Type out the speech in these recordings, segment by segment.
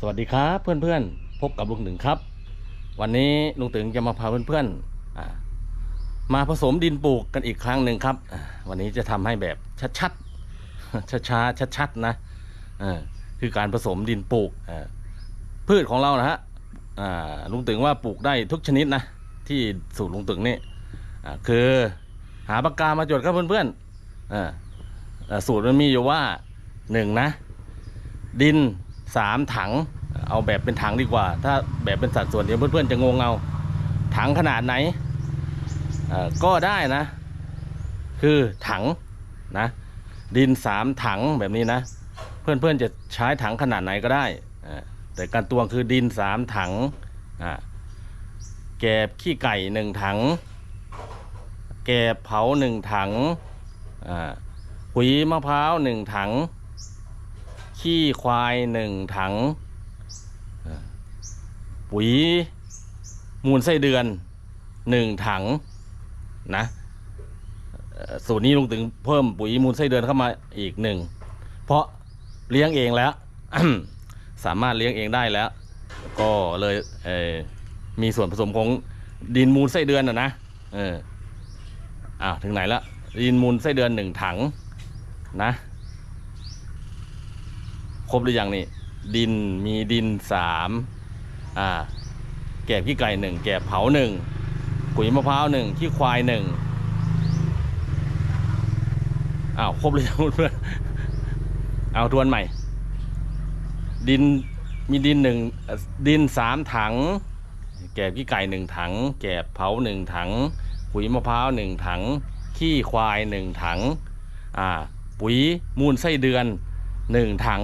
สวัสดีครับเพื่อนๆ พบกับลุงตึงครับ วันนี้ลุงตึงจะมาพาเพื่อนๆมาผสมดินปลูกกันอีกครั้งหนึ่งครับ วันนี้จะทำให้แบบชัดๆช้าๆชัดๆนะคือการผสมดินปลูกพืชของเรานะฮะลุงตึงว่าปลูกได้ทุกชนิดนะที่สูตรลุงตึงนี่คือหาปากกามาจดครับเพื่อนๆสูตรมันมีอยู่ว่าหนึ่งนะ ดิน สามถังเอาแบบเป็นถังดีกว่า ถ้าแบบเป็นสัดส่วนเดี๋ยวเพื่อนๆจะงงเอาถังขนาดไหนก็ได้นะ คือถังนะดินสามถังแบบนี้นะ เพื่อนๆจะใช้ถังขนาดไหนก็ได้ แต่การตวงคือดินสามถังแกบขี้ไก่หนึ่งถัง แกบเผาหนึ่งถังขุยมะพร้าวหนึ่งถัง ขี้ควายหนึ่งถัง ปุ๋ยมูลไส้เดือนหนึ่งถังนะเอ่อสูตรนี้ลุงถึงเพิ่มปุ๋ยมูลไส้เดือนเข้ามาอีกหนึ่งเพราะเลี้ยงเองแล้ว สามารถเลี้ยงเองได้แล้ว ก็เลยเมีส่วนผสมของดินมูลไส้เดือนนะนะเอออ้าวถึงไหนละดินมูลไส้เดือนหนึ่งถังนะ ครบหรือยังนี่ ดินมีดินสามอ่าแกบขี้ไก่หนึ่งแกบเผาหนึ่งปุ๋ยมะพร้าวหนึ่งขี้ควายหนึ่งอ้าวครบหรือยังเพื่อนเอาทวนใหม่ ดินมีดินหนึ่งดินสามถัง แกบขี้ไก่หนึ่งถัง แกบเผาหนึ่งถัง ปุ๋ยมะพร้าวหนึ่งถัง ขี้ควายหนึ่งถัง อ่า ปุ๋ยมูลไส้เดือนหนึ่งถัง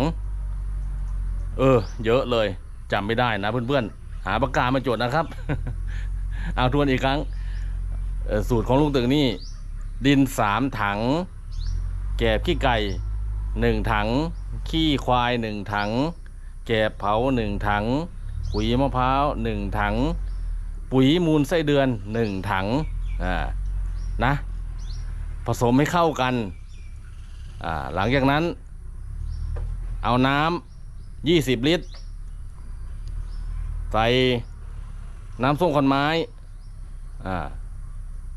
เออ เยอะเลยจำไม่ได้นะเพื่อนๆ หาปากกามาจดนะครับ เอาทวนอีกครั้ง สูตรของลุงตึงนี่ ดินสามถัง แกบขี้ไก่หนึ่งถัง ขี้ควายหนึ่งถัง แกบเผาหนึ่งถังปุ๋ยมะพร้าวหนึ่งถัง ปุ๋ยมูลไส้เดือนหนึ่งถังอ่านะ ผสมให้เข้ากันอ่าหลังจากนั้น เอาน้ำ ยี่สิบลิตร ใส่น้ำส้มขอนไม้อ่า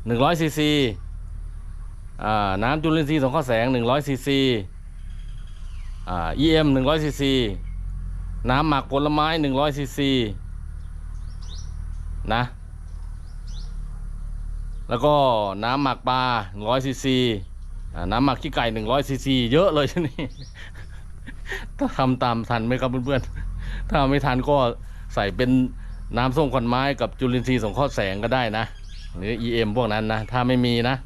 หนึ่งร้อยซีซีอ่าน้ำจุลินทรีย์สองข้อแสงหนึ่งร้อยซีซีอ่า EM หนึ่งร้อยซีซีน้ำหมักผลไม้หนึ่งร้อยซีซีนะแล้วก็น้ำหมักปลาหนึ่งร้อยซีซีน้ำหมักขี้ไก่หนึ่งร้อยซีซีเยอะเลยชนี่ ถ้าทำตามทันไหมครับเพื่อนๆ ถ้าไม่ทันก็ใส่เป็นน้ำส้มขอนไม้กับจุลินทรีย์สงเคราะห์แสงก็ได้นะ หรือ EM พวกนั้นนะ ถ้าไม่มีนะ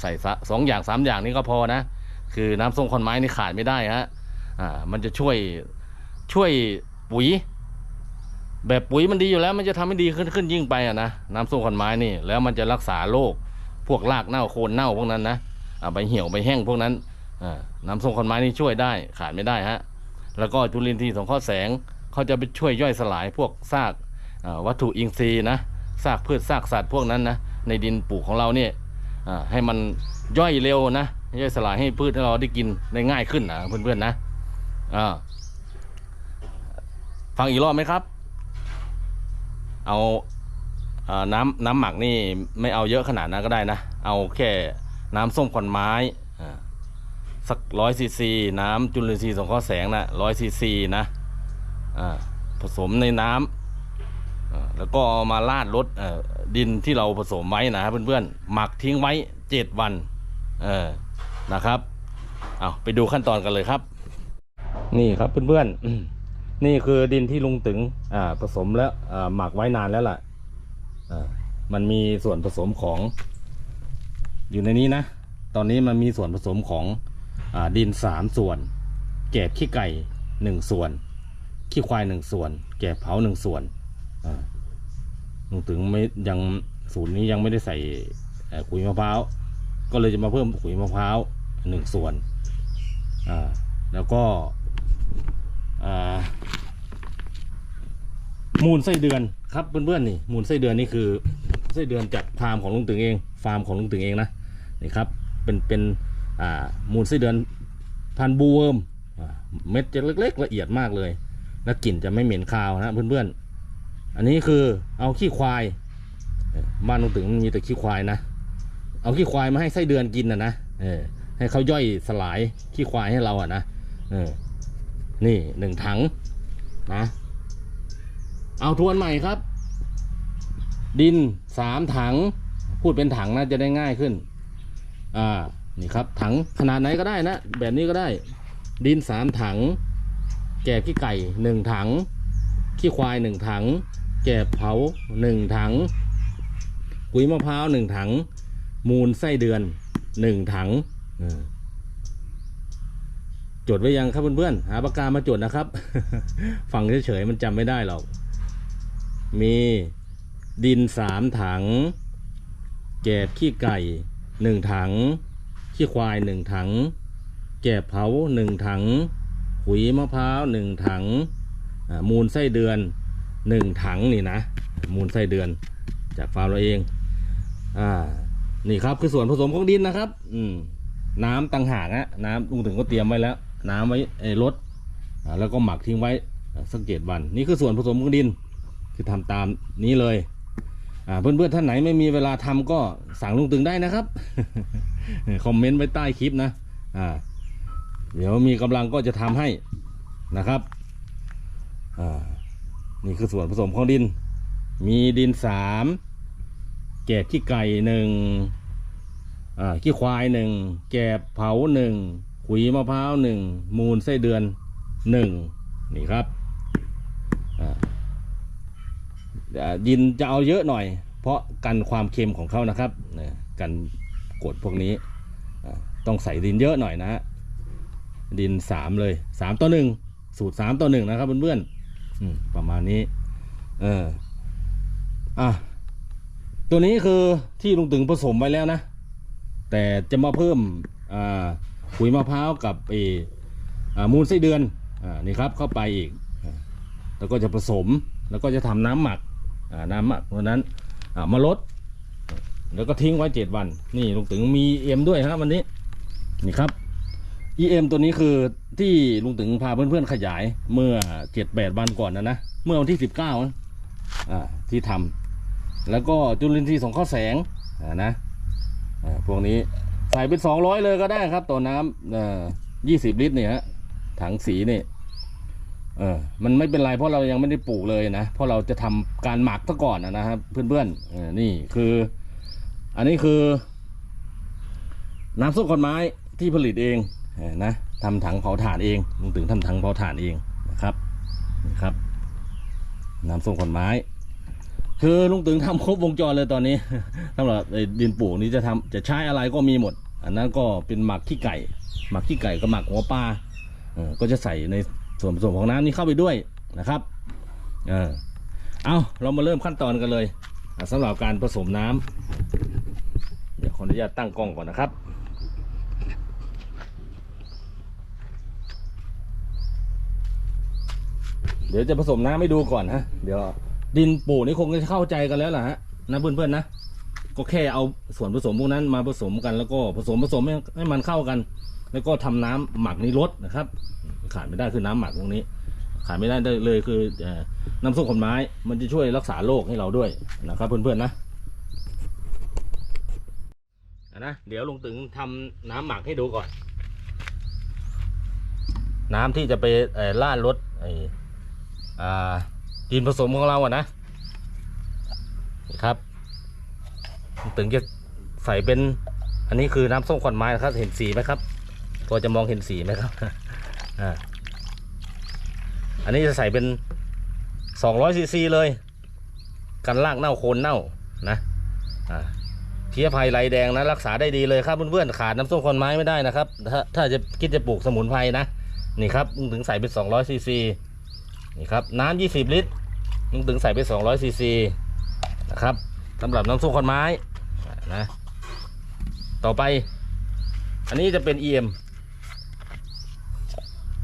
ใส่สองอย่างสามอย่างนี้ก็พอนะ คือน้ำส้มขอนไม้นี่ขาดไม่ได้ฮะอ่ามันจะช่วยช่วยปุ๋ย แบบปุ๋ยมันดีอยู่แล้ว มันจะทำให้ดีขึ้นขึ้นยิ่งไปอะนะน้ำส้มขอนไม้นี่แล้วมันจะรักษาโรคพวกรากเน่าโคนเน่าพวกนั้นนะใบเหี่ยวใบแห้งพวกนั้น น้ำส้มขอนไม้นี่ช่วยได้ขาดไม่ได้ฮะแล้วก็จุลินทรีย์สงเคราะห์แสงเขาจะไปช่วยย่อยสลายพวกซากวัตถุอินทรีย์นะซากพืชซากสัตว์พวกนั้นนะในดินปลูกของเราเนี่ยให้มันย่อยเร็วนะย่อยสลายให้พืชเราได้กินได้ง่ายขึ้นนะเพื่อนๆนะฟังอีกรอบไหมครับ เอาน้ำน้ำหมักนี่ไม่เอาเยอะขนาดนั้นก็ได้นะ เอาแค่น้ำส้มขอนไม้ สักร้อยซีซีน้ำจุลินทรีย์สงเคราะห์แสงนะร้อยซีซีนะผสมในน้ำอ่าแล้วก็เอามาลาดรดเอ่อดินที่เราผสมไว้นะเพื่อนๆหมักทิ้งไว้เจ็ดวันนะครับเอาไปดูขั้นตอนกันเลยครับ นี่ครับเพื่อนๆนี่คือดินที่ลุงตึงผสมแล้วหมักไว้นานแล้วล่ะมันมีส่วนผสมของ อยู่ในนี้นะ ตอนนี้มันมีส่วนผสมของ ดินสามส่วน แกบขี้ไก่หนึ่งส่วน ขี้ควายหนึ่งส่วน แกบเผาหนึ่งส่วนลุงถึงไม่ยังสูตรนี้ยังไม่ได้ใส่ขุยมะพร้าวก็เลยจะมาเพิ่มขุยมะพร้าวหนึ่งส่วนแล้วก็มูลไส้เดือนครับเพื่อนๆนี่มูลไส้เดือนนี่คือไส้เดือนจากฟาร์มของลุงตึงเอง ฟาร์มของลุงตึงเองนะนี่ครับเป็นเป็น มูลไส้เดือนพันบูเวิร์มเม็ดจะเล็กๆ ละเอียดมากเลย แล้วกลิ่นจะไม่เหม็นคาวนะเพื่อนๆ อันนี้คือเอาขี้ควายบ้านลุงตึงมันมีแต่ขี้ควายนะ เอาขี้ควายมาให้ไส้เดือนกินนะนะเออให้เขาย่อยสลายขี้ควายให้เราอะนะเออนี่หนึ่งถังนะ เอาทวนใหม่ครับ ดินสามถัง พูดเป็นถังนะจะได้ง่ายขึ้น อ่า นี่ครับ ถังขนาดไหนก็ได้นะ แบบนี้ก็ได้ ดินสามถัง แกบขี้ไก่หนึ่งถัง ขี้ควายหนึ่งถัง แกบเผาหนึ่งถัง ปุ๋ยมะพร้าวหนึ่งถัง มูลไส้เดือนหนึ่งถังจดไว้ยังครับเพื่อนๆหาปากกามาจดนะครับ ฟังเฉยๆมันจำไม่ได้หรอก มีดินสามถัง แกบขี้ไก่หนึ่งถัง ขี้ควายหนึ่งถัง แกบเผาหนึ่งถังขุยมะพร้าวหนึ่งถังมูลไส้เดือนหนึ่งถังนี่นะ มูลไส้เดือนจากฟาร์มเราเองอ่านี่ครับคือส่วนผสมของดินนะครับ อืมน้ำต่างหากนะน้ำลุงถึงก็เตรียมไว้แล้ว น้ำไว้ไอ้รถแล้วก็หมักทิ้งไว้สักเจ็ดวัน นี่คือส่วนผสมของดิน คือทำตามนี้เลย เพื่อนๆท่านไหนไม่มีเวลาทำก็สั่งลุงตึงได้นะครับ คอมเมนต์ไว้ใต้คลิปนะอ่าเดี๋ยวมีกำลังก็จะทำให้นะครับอ่านี่คือส่วนผสมของดิน มีดินสามแกบขี้ไก่หนึ่งอ่าขี้ควายหนึ่งแกบเผาหนึ่งขุยมะพร้าวหนึ่งมูลไส้เดือนหนึ่งนี่ครับอ่าอ่า ดินจะเอาเยอะหน่อย เพราะกันความเค็มของเขานะครับกันกดพวกนี้ต้องใส่ดินเยอะหน่อยนะฮะดินสามเลยสามต่อหนึ่งสูตรสามต่อหนึ่งนะครับเพื่อนๆประมาณนี้ เอออะตัวนี้คือที่ลุงตึงผสมไว้แล้วนะ แต่จะมาเพิ่มอ่าขุยมะพร้าวกับเออมูลไส้เดือนอ่านี่ครับเข้าไปอีก แล้วก็จะผสมแล้วก็จะทำน้ำหมัก น้ำหมักเพราะนั้นมาลด แล้วก็ทิ้งไว้เจ็ดวัน นี่ลุงตึงมีเอ็มด้วยครับวันนี้ นี่ครับ EM ตัวนี้คือที่ลุงตึงพาเพื่อนๆขยายเมื่อเจ็ดแปดวันก่อนนะนะ เมื่อวันที่สิบเก้าที่ทำแล้วก็จุลินทรีย์สองข้อแสงนะพวกนี้ใส่เป็นสองร้อยเลยก็ได้ครับต่อน้ำยี่สิบลิตรเนี่ยฮะถังสีนี่ เออมันไม่เป็นไรเพราะเรายังไม่ได้ปลูกเลยนะเพราะเราจะทำการหมักซะก่อนนะครับเพื่อนๆเออนี่คือ อันนี้คือ น้ำส้มขอนไม้ที่ผลิตเองเออนะทำถังเผาถ่านเองลุงถึงทำถังเผาถ่านเองนะครับนี่ครับ น้ำส้มขอนไม้ คือลุงตึงทำครบวงจรเลยตอนนี้สำหรับไอ้ดินปลูกนี้จะทำจะใช้อะไรก็มีหมด อันนั้นก็เป็นหมักขี้ไก่ หมักขี้ไก่กับหมักหัวปลาเออก็จะใส่ใน ส่วนผสมของน้ำนี้เข้าไปด้วยนะครับเออเอาเรามาเริ่มขั้นตอนกันเลยอะสำหรับการผสมน้ำเดี๋ยวขออนุญาตตั้งกล้องก่อนนะครับเดี๋ยวจะผสมน้ำให้ดูก่อนฮะ เดี๋ยวดินปูนี่คงจะเข้าใจกันแล้วล่ะฮะนะเพื่อนๆนะ ก็แค่เอาส่วนผสมพวกนั้นมาผสมกันแล้วก็ผสมผสมให้มันเข้ากัน แล้วก็ทำน้ำหมักนี้ลดนะครับ ขาดไม่ได้คือน้ำหมักตรงนี้ ขาดไม่ได้เลยคืออน้ำส้มขนไม้ มันจะช่วยรักษาโรคให้เราด้วยนะครับ เพื่อนๆนะนะเดี๋ยวลุงตึงทำน้ำหมักให้ดูก่อน น้ำที่จะไปล่าลดไอ้อ่าดินผสมของเราอะนะครับถึงจะใส่เป็นอันนี้คือน้ำส้มขวัญไม้นะครับ เห็นสีไหมครับ พอจะมองเห็นสีไหมครับอ่าอันนี้จะใส่เป็นสองร้อยซีซีเลย กันรากเน่าโคนเน่านะอ่าเพี้ยภัยไรแดงนะรักษาได้ดีเลยครับเพื่อนๆขาดน้ำส้มขวัญไม้ไม่ได้นะครับ ถ้าถ้าจะคิดจะปลูกสมุนไพรนะนี่ครับมึงถึงใส่เป็นสองร้อยซีซีนี่ครับน้ำยี่สิบลิตรลุงตึงใส่ไปสองร้อยซีซีนะครับสำหรับน้ำส้มขอนไม้นะต่อไป อันนี้จะเป็น EM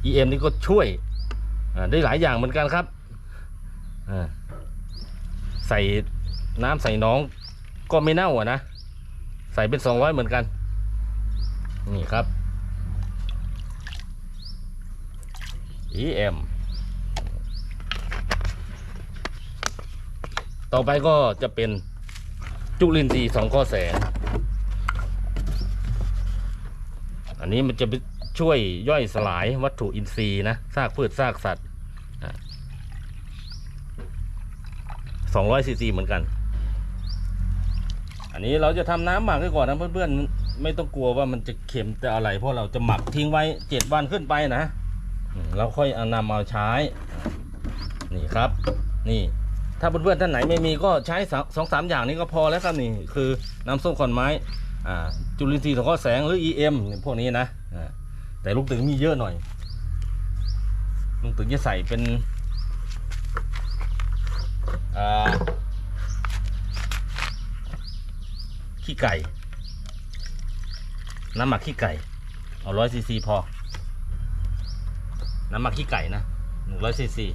EM นี่ก็ช่วยได้หลายอย่างเหมือนกันครับใส่น้ำใส่น้องก็ไม่เน่าอะนะ ใส่เป็นสองร้อยเหมือนกัน นี่ครับ EM ต่อไปก็จะเป็นจุลินทรีย์สองข้อแสง อันนี้มันจะ ช่วยย่อยสลายวัตถุอินทรีย์นะซากพืชซากสัตว์สองร้อยซีซีเหมือนกัน อันนี้เราจะทำน้ำหมักไว้ก่อนนะเพื่อนๆ ไม่ต้องกลัวว่ามันจะเค็มจะอะไร เพราะเราจะหมักทิ้งไว้เจ็ดวันขึ้นไปนะเราค่อยเอานำมาใช้ นี่ครับ นี่ ถ้าเพื่อนๆท่านไหนไม่มีก็ใช้สองสามอย่างนี้ก็พอแล้วครับนี่ คือน้ำส้มขอนไม้จุลินทรีย์สังเคราะห์แสงหรือ EM เนี่ยพวกนี้นะ แต่ลูกตึงมีเยอะหน่อย ลูกตึงจะใส่เป็นขี้ไก่ น้ำหมักขี้ไก่ เอาร้อยซีซีพอ น้ำหมักขี้ไก่นะหนึ่งร้อยซีซี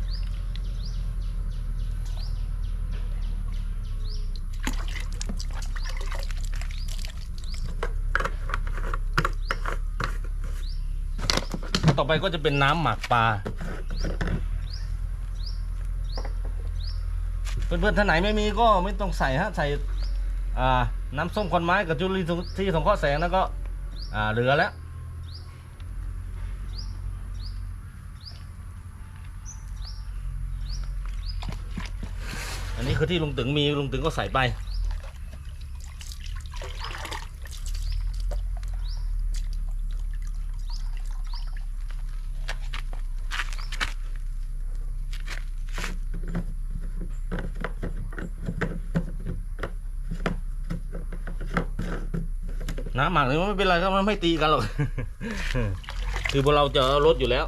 ต่อไปก็จะเป็นน้ำหมักปลา เพื่อนๆท่านไหนไม่มีก็ไม่ต้องใส่ฮะใส่น้ำส้มควันไม้กับจุลินทรีย์สงเคราะห์แสงแล้วก็เหลือแล้วอันนี้คือที่ลุงตึงมีลุงตึงก็ใส่ไป น้ำหมักนี่มันไม่เป็นไรครับมันไม่ตีกันหรอกคือพวกเราจะเอารถอยู่แล้ว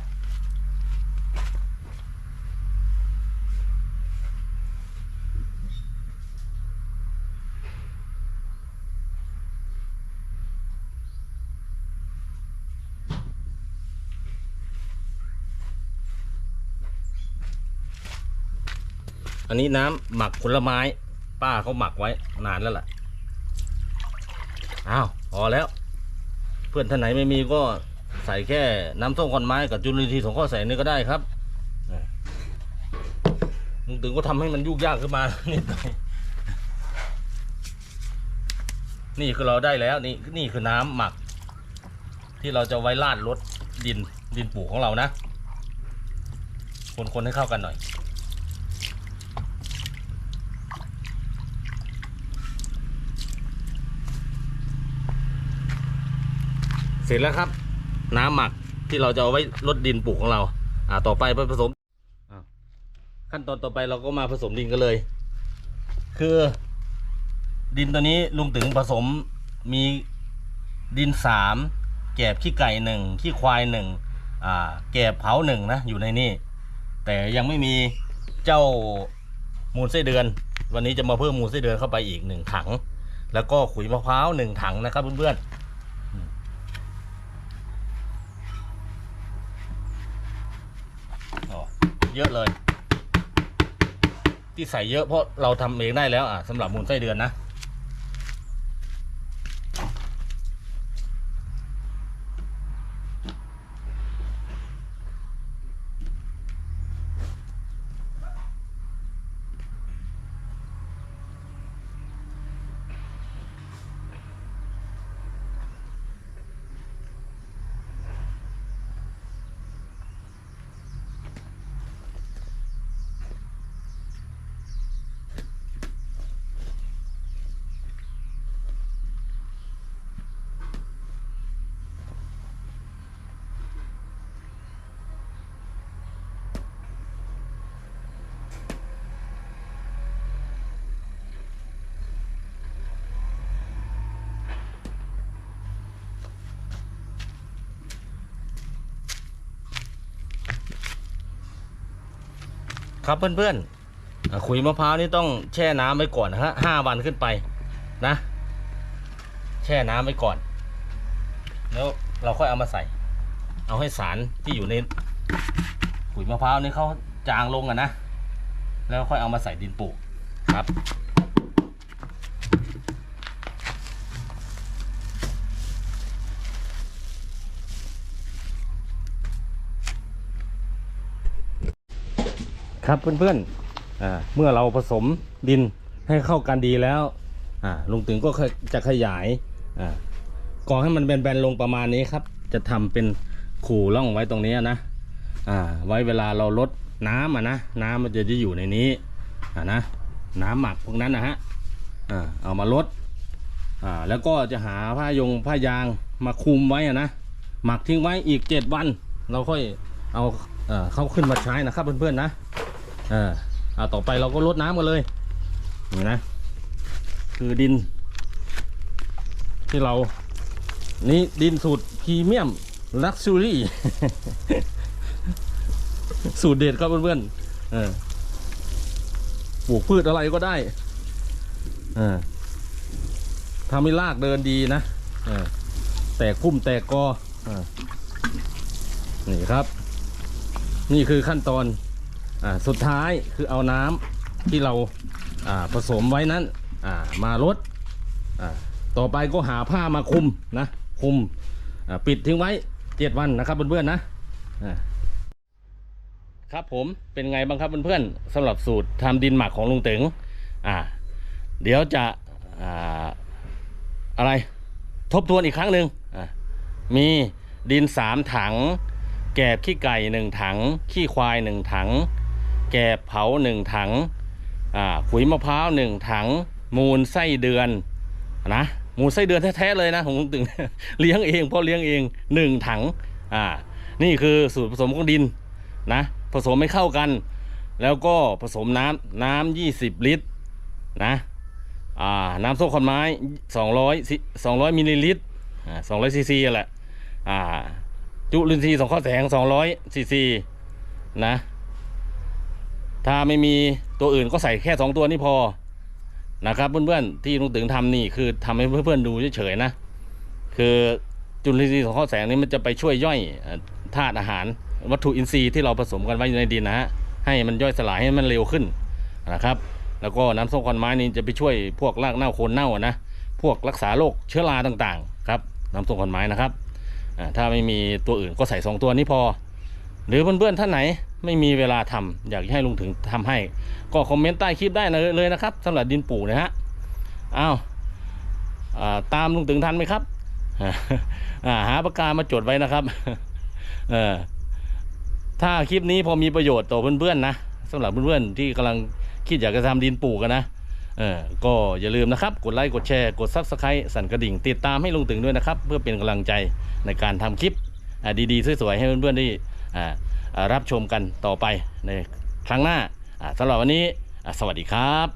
อันนี้น้ำหมักผลไม้ ป้าเขาหมักไว้นานแล้วล่ะ อ้าว พอแล้ว เพื่อนท่านไหนไม่มีก็ใส่แค่น้ำส้มควันไม้กับจุลินทรีย์สงเคราะห์แสงนี่ก็ได้ครับลุงตึงก็ทำให้มันยุ่งยากขึ้นมานิดหน่อยนี่คือเราได้แล้วนี่นี่คือน้ำหมัก ที่เราจะไว้ลาดรถดินดินปลูกของเรานะ คนๆให้เข้ากันหน่อย ร็จแล้วครับ น้ำหมักที่เราจะเอาไว้ลดดินปลูกของเรา อ่า ต่อไปไปผสมอ่าขั้นตอนต่อไปเราก็มาผสมดินกันเลย คือดินตัวนี้ลุงตึงผสมมีดินสามแกบขี้ไก่หนึ่งขี้ควายหนึ่งอ่า แกบเผาหนึ่งนะอยู่ในนี่ แต่ยังไม่มีเจ้ามูลไส้เดือน วันนี้จะมาเพิ่มมูลไส้เดือนเข้าไปอีกหนึ่งถัง แล้วก็ขุยมะพร้าวหนึ่งถังนะครับเพื่อนๆ อ๋อ เยอะเลย ที่ใส่เยอะเพราะเราทำเองได้แล้วอะสำหรับมูลไส้เดือนนะ ครับเพื่อนๆขุยมะพร้าวนี่ต้องแช่น้ำไว้ก่อนนะฮะห้าวันขึ้นไปนะ แช่น้ำไว้ก่อน แล้วเราค่อยเอามาใส่ เอาให้สารที่อยู่ในขุยมะพร้าวนี่เขาจางลงอะนะ แล้วค่อยเอามาใส่ดินปลูกครับ ครับเพื่อนๆอ่าเมื่อเราผสมดินให้เข้ากันดีแล้วลุงตึงก็จะขยายก่อให้มันแบนๆลงประมาณนี้ครับ จะทำเป็นขู่ร่องไว้ตรงนี้นะไว้เวลาเราลดน้ำอะนะน้ำมันจะจะอยู่ในนี้อ่านะน้ำหมักพวกนั้นนะฮะเอามาลดแล้วก็จะหาผ้ายงผ้ายางมาคุมไว้อะนะหมักทิ้งไว้อีกเจ็ดวัน เราค่อยเอาเอ่อเข้าขึ้นมาใช้นะครับเพื่อนๆนะ เออเอาต่อไปเราก็ลดน้ำกันเลยนี่นะ คือดิน ที่เรา นี่ดินสูตรพรีเมียมลักซูรี่ สูตรเด็ดครับเพื่อนๆเออปลูกพืชอะไรก็ได้เออทำให้รากเดินดีนะเออแตกพุ่มแตกกออนี่ครับ นี่คือขั้นตอน สุดท้ายคือเอาน้ำที่เราผสมไว้นั้นมาลดต่อไปก็หาผ้ามาคุมนะคุมปิดทิ้งไว้เจ็ดวันนะครับเพื่อนๆนะครับผมเป็นไงบ้างครับเพื่อนๆสำหรับสูตรทำดินหมักของลุงเตึงอ่า เดี๋ยวจะอ่าอะไรทบทวนอีกครั้งหนึ่งมีดินสามถัง แกบขี้ไก่หนึ่งถัง ขี้ควายหนึ่งถัง แกบเผาหนึ่งถังขุยมะพร้าวหนึ่งถัง มูลไส้เดือนนะมูลไส้เดือนแท้ๆเลยนะของลุงตึงเลี้ยงเองเพ่อเลี้ยงเองหนึ่งถังอ่านี่คือสูตรผสมของดินนะผสมให้เข้ากัน แล้วก็ผสมน้ำน้ำยี่สิบลิตรนะอ่าน้ำส้มขอนไม้สองร้อยสองร้อยมิลลิลิตรอ่าสองร้อยซีซีแหละอ่าจุลินทรีย์สองข้อแสงสองร้อยซีซีนะ ถ้าไม่มีตัวอื่นก็ใส่แค่สองตัวนี้พอนะครับเพื่อนๆที่ลุงตึงทำนี่คือทำให้เพื่อนๆดูเฉยๆนะ คือจุลินทรีย์สองข้อแสงนี้มันจะไปช่วยย่อยธาตุอาหารวัตถุอินทรีย์ที่เราผสมกันไว้ในดินนะฮะให้มันย่อยสลายให้มันเร็วขึ้นนะครับ แล้วก็น้ำส้มควันไม้นี่จะไปช่วยพวกรากเน่าโคนเน่านะพวกรักษาโรคเชื้อราต่างๆครับน้ำส้มควันไม้นะครับถ้าไม่มีตัวอื่นก็ใส่สองตัวนี้พอ หรือเพื่อนๆท่านไหนไม่มีเวลาทำอยากให้ลุงถึงทำให้ ก็คอมเมนต์ใต้คลิปได้เลยนะครับสำหรับดินปลูกนะฮะอ้าวอ่าตามลุงถึงทันไหมครับาหาปากกามาจดไว้นะครับเออถ้าคลิปนี้พอมีประโยชน์ต่อเพื่อนๆนะสำหรับเพื่อนๆที่กำลังคิดอยากจะทำดินปลูกกันนะเออก็อย่าลืมนะครับกดไลค์กดแชร์กดซับสไครต์สั่นกระดิ่ง ติดตามให้ลุงถึงด้วยนะครับ เพื่อเป็นกำลังใจในการทำคลิปดีๆสวยๆให้เพื่อนๆได้อ่าอ่ รับชมกันต่อไปในครั้งหน้าอ่าสำหรับวันนี้สวัสดีครับ